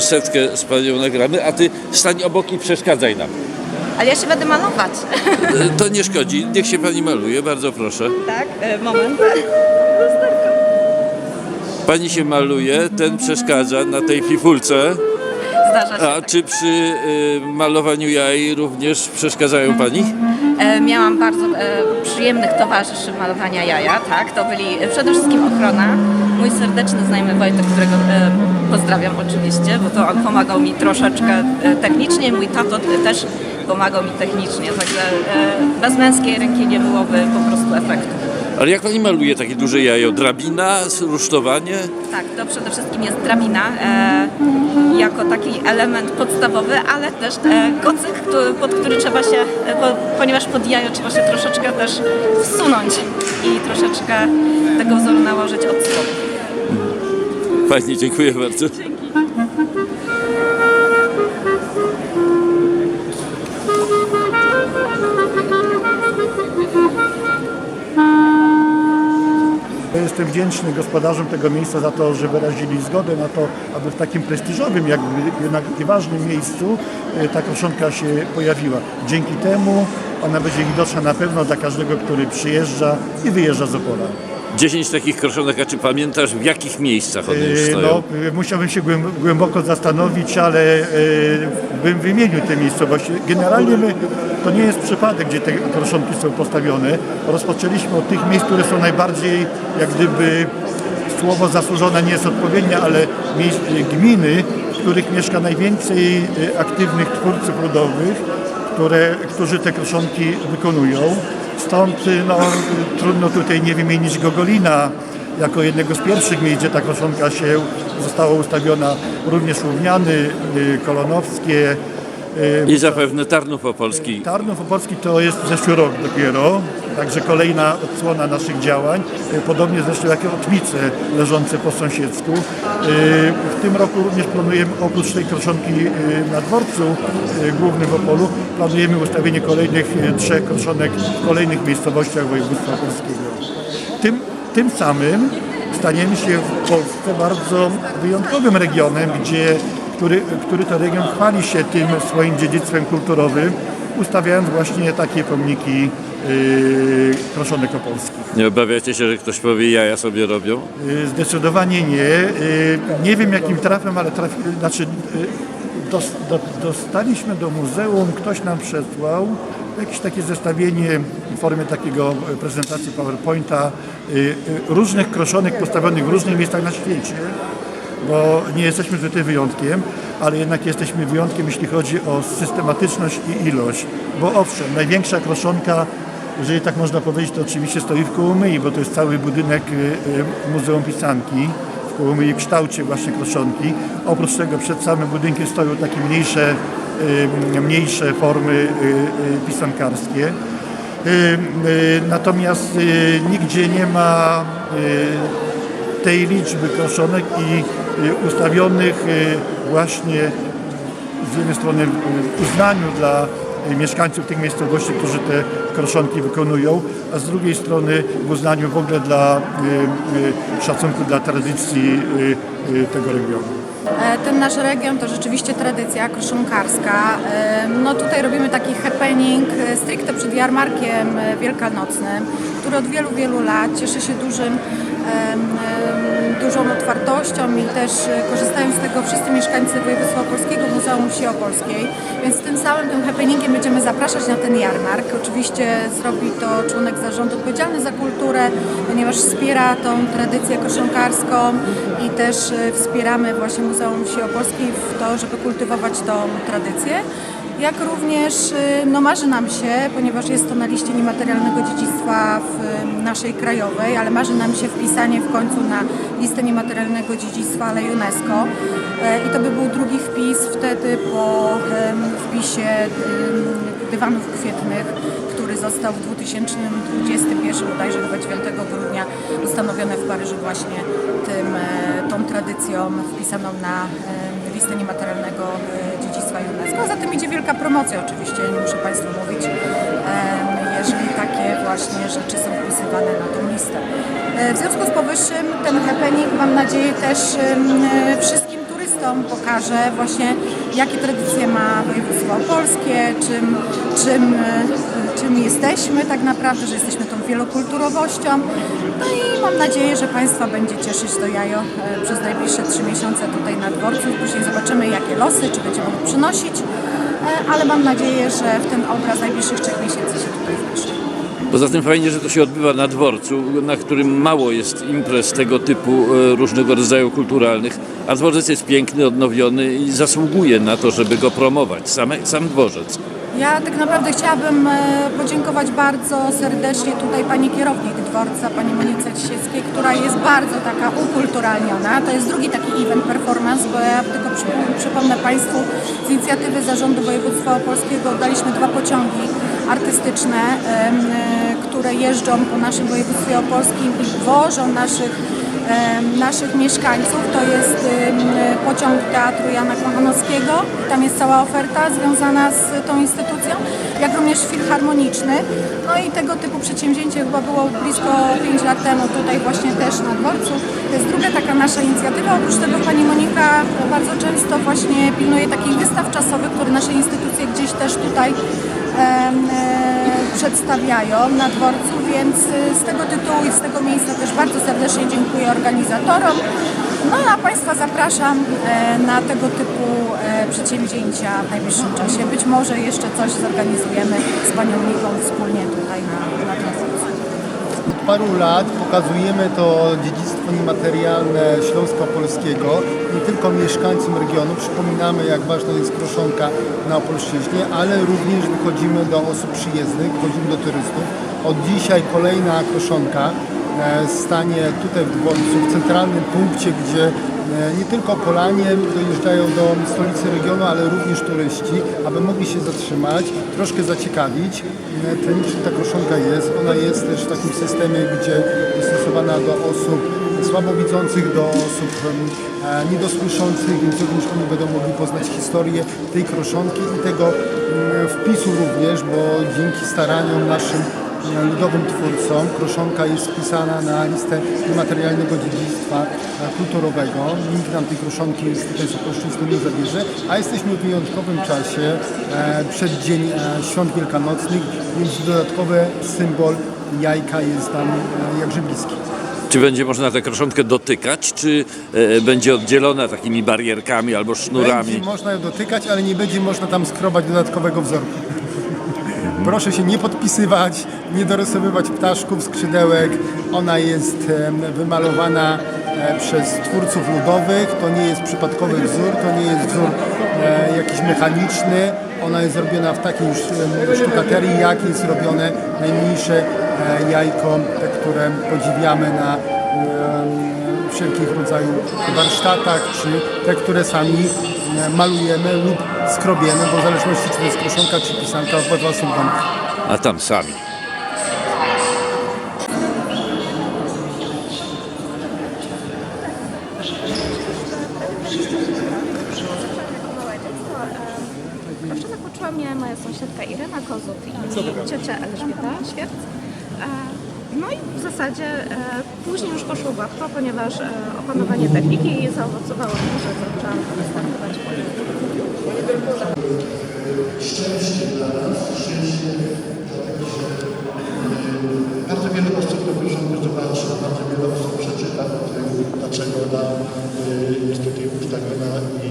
setkę z panią nagramy, a ty stań obok i przeszkadzaj nam. Ale ja się będę malować. E, To nie szkodzi, niech się pani maluje, bardzo proszę. Tak, e, moment. Pani się maluje, ten przeszkadza na tej fifulce. Zdarza się. A tak. czy przy y, malowaniu jaj również przeszkadzają pani? E, Miałam bardzo e, przyjemnych towarzyszy malowania jaja, tak. To byli e, przede wszystkim ochrona. Mój serdeczny znajomy Wojtek, którego e, pozdrawiam oczywiście, bo to on pomagał mi troszeczkę e, technicznie. Mój tato też pomagał mi technicznie, także e, bez męskiej ręki nie byłoby po prostu efektu. Ale jak pani maluje takie duże jajo? Drabina, rusztowanie? Tak, to przede wszystkim jest drabina e, jako taki element podstawowy, ale też e, kocyk, który, pod który trzeba się, po, ponieważ pod jajo trzeba się troszeczkę też wsunąć i troszeczkę tego wzoru nałożyć od spodu. Dziękuję bardzo. Jestem wdzięczny gospodarzom tego miejsca za to, że wyrazili zgodę na to, aby w takim prestiżowym, jakby jednak ważnym miejscu e, ta kroszonka się pojawiła. Dzięki temu ona będzie widoczna na pewno dla każdego, który przyjeżdża i wyjeżdża z Opola. 10 takich kroszonek, a czy pamiętasz w jakich miejscach one już E, stoją? No, musiałbym się głęb- głęboko zastanowić, ale e, bym wymienił te miejscowości. Generalnie my, to nie jest przypadek, gdzie te kroszonki są postawione. Rozpoczęliśmy od tych miejsc, które są najbardziej, jak gdyby, słowo zasłużone nie jest odpowiednie, ale miejsc, gminy, w których mieszka najwięcej aktywnych twórców ludowych, które, którzy te kroszonki wykonują. Stąd no, trudno tutaj nie wymienić Gogolina jako jednego z pierwszych miejsc, gdzie ta kroszonka się została ustawiona. Również Łówniany, y, Kolonowskie. Y, I zapewne Tarnów Opolski. Tarnów Opolski to jest zeszły rok dopiero, także kolejna odsłona naszych działań. Y, Podobnie zresztą jak i Otwice leżące po sąsiedzku. Y, W tym roku również planujemy, oprócz tej kroszonki na dworcu głównym w Opolu, planujemy ustawienie kolejnych trzech kroszonek w kolejnych miejscowościach województwa polskiego. Tym, tym samym staniemy się w Polsce bardzo wyjątkowym regionem, gdzie, który, który to region chwali się tym swoim dziedzictwem kulturowym, ustawiając właśnie takie pomniki yy, kroszonek opolskich. Nie obawiacie się, że ktoś powie, jaja sobie robią? Yy, Zdecydowanie nie. Yy, Nie wiem jakim trafem, ale trafi, znaczy, yy, dos, do, dostaliśmy do muzeum, ktoś nam przesłał jakieś takie zestawienie w formie takiego e, prezentacji PowerPointa yy, yy, różnych kroszonek postawionych w różnych miejscach na świecie, bo nie jesteśmy tutaj wyjątkiem, ale jednak jesteśmy wyjątkiem, jeśli chodzi o systematyczność i ilość. Bo owszem, największa kroszonka jeżeli tak można powiedzieć, to oczywiście stoi w Kołomyi, bo to jest cały budynek y, y, Muzeum Pisanki w Kołomyi w kształcie właśnie kroszonki. Oprócz tego przed samym budynkiem stoją takie mniejsze, y, mniejsze formy pisankarskie. Natomiast nigdzie nie ma tej liczby kroszonek i ustawionych y, właśnie z jednej strony uznaniu dla y, mieszkańców tych miejscowości, którzy te kroszonki wykonują, a z drugiej strony w uznaniu w ogóle dla y, y, szacunku dla tradycji y, y, tego regionu. E, Ten nasz region to rzeczywiście tradycja koszonkarska. E, No tutaj robimy taki happening e, stricte przed jarmarkiem wielkanocnym, który od wielu, wielu lat cieszy się dużym, dużą otwartością i też e, korzystają z tego wszyscy mieszkańcy województwa opolskiego, Muzeum Wsi Opolskiej. Więc tym samym tym happeningiem będziemy zapraszać na ten jarmark. Oczywiście zrobi to członek zarządu odpowiedzialny za kulturę, ponieważ wspiera tą tradycję koszonkarską i też e, wspieramy właśnie Muzeum Wsi Opolskiej w to, żeby kultywować tą tradycję. Jak również e, no, marzy nam się, ponieważ jest to na liście niematerialnego dziedzictwa w e, naszej krajowej, ale marzy nam się wpisanie w końcu na listę niematerialnego dziedzictwa, ale UNESCO. E, I to by był drugi wpis wtedy po wpisie dywanów kwietnych, który został w 2021 bodajże chyba 9 grudnia ustanowiony w Paryżu właśnie tym, e, tą tradycją wpisaną na listę niematerialnego e, dziedzictwa UNESCO. A za tym idzie wielka promocja oczywiście, nie muszę Państwu mówić, jeżeli takie właśnie rzeczy są wpisywane na tą listę. E, W związku z powyższym ten happening mam nadzieję też wszystkim turystom pokaże właśnie jakie tradycje ma województwo opolskie, czym, czym, e, czym jesteśmy tak naprawdę, że jesteśmy tą wielokulturowością. No i mam nadzieję, że Państwa będzie cieszyć to jajo e, przez najbliższe trzy miesiące tutaj na dworcu. Później zobaczymy jakie losy, czy będziemy go przynosić, e, ale mam nadzieję, że w ten obraz najbliższych trzech miesięcy się tutaj wpisze. Poza tym fajnie, że to się odbywa na dworcu, na którym mało jest imprez tego typu e, różnego rodzaju kulturalnych, a dworzec jest piękny, odnowiony i zasługuje na to, żeby go promować. Same, sam dworzec. Ja tak naprawdę chciałabym e, podziękować bardzo serdecznie tutaj pani kierownik dworca, pani Monice Cisieckiej, która jest bardzo taka ukulturalniona. To jest drugi taki event performance, bo ja tylko przy- przypomnę Państwu, z inicjatywy Zarządu Województwa Opolskiego oddaliśmy dwa pociągi artystyczne, e, które jeżdżą po naszym województwie opolskim i wożą naszych naszych mieszkańców. To jest pociąg Teatru Jana Kochanowskiego. Tam jest cała oferta związana z tą instytucją, jak również filharmoniczny. No i tego typu przedsięwzięcie chyba było blisko 5 lat temu tutaj właśnie też na dworcu. To jest druga taka nasza inicjatywa. Oprócz tego pani Monika bardzo często właśnie pilnuje takich wystaw czasowych, które nasze instytucje gdzieś też tutaj przedstawiają na dworcu, więc e, z tego tytułu i z tego miejsca też bardzo serdecznie dziękuję organizatorom. No a Państwa zapraszam e, na tego typu e, przedsięwzięcia w najbliższym czasie. Być może jeszcze coś zorganizujemy z Panią Niką wspólnie tutaj na, na dworcu. Paru lat pokazujemy to dziedzictwo niematerialne Śląska Polskiego nie tylko mieszkańcom regionu. Przypominamy, jak ważna jest kroszonka na Opolszczyźnie, ale również wychodzimy do osób przyjezdnych, wchodzimy do turystów. Od dzisiaj kolejna kroszonka e, stanie tutaj w dworcu, w centralnym punkcie, gdzie nie tylko Polanie dojeżdżają do stolicy regionu, ale również turyści, aby mogli się zatrzymać, troszkę zaciekawić e, tym, czym ta kroszonka jest. Ona jest też w takim systemie, gdzie jest stosowana do osób słabowidzących, do osób e, niedosłyszących, więc również oni będą mogli poznać historię tej kroszonki i tego wpisu również, bo dzięki staraniom naszym e, ludowym twórcom kroszonka jest wpisana na listę niematerialnego dziedzictwa e, kulturowego. Nikt nam tej kroszonki z tutaj z Opolszczyzny nie zabierze, a jesteśmy w wyjątkowym czasie e, przed dzień e, świąt wielkanocnych, więc dodatkowy symbol jajka jest nam jakże bliski. Czy będzie można tę kroszątkę dotykać, czy e, będzie oddzielona takimi barierkami albo sznurami? Będzie można ją dotykać, ale nie będzie można tam skrobać dodatkowego wzorku. Proszę się nie podpisywać, nie dorysowywać ptaszków, skrzydełek. Ona jest wymalowana e, przez twórców ludowych. To nie jest przypadkowy wzór, to nie jest wzór e, jakiś mechaniczny. Ona jest zrobiona w takiej sztukaterii, jak jest robione najmniejsze e, jajko, które podziwiamy na wszelkich rodzajów warsztatach, czy te, które sami e, malujemy lub skrobiemy, bo w zależności czy to jest kroszonka, czy pisanka, obydwa są domki. A tam sami. Koszulę poczuła mnie moja sąsiadka Irena Kozub i ciocia Elżbieta Świerc. E, No i w zasadzie e, później już poszło łatwo, ponieważ e, opanowanie techniki zaowocowało tym, że zaczęłam wystartować po Bardzo wiele osób tę książkę zobaczy, bardzo wiele osób przeczyta o tym, dlaczego ona y, jest tutaj ustawiona i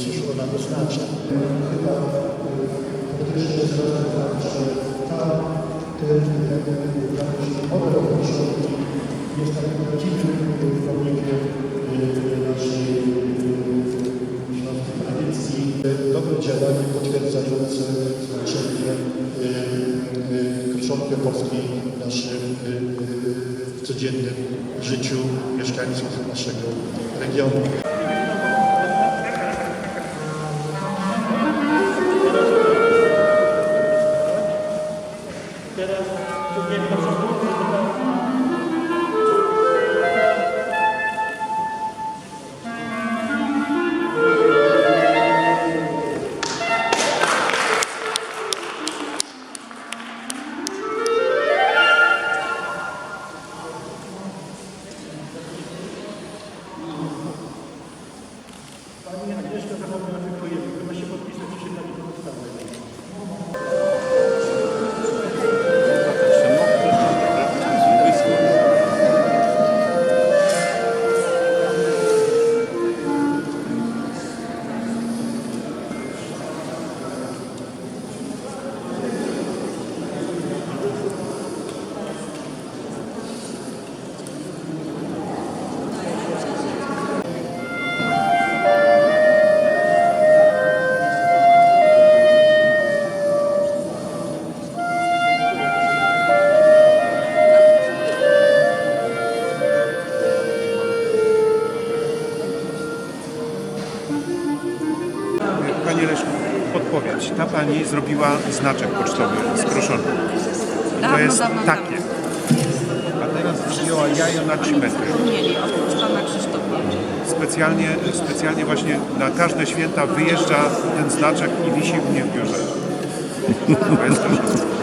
cóż ona oznacza. Chyba podkreślę jest ważne, że ta mowa o książki jest takim prawdziwym pomnikiem naszej y, śląskiej tradycji. Dobre działanie potwierdzające znaczenie polskiej w naszym y, y, codziennym życiu mieszkańców naszego regionu. Pani zrobiła znaczek pocztowy z kroszonką. To Dawno, jest dawno takie. A teraz zrobiła jajo na 3 metry. temu mieli, oprócz pana Krzysztofa. Specjalnie, specjalnie właśnie na każde święta wyjeżdża ten znaczek i wisi u mnie w biurze. To jest kroszonka.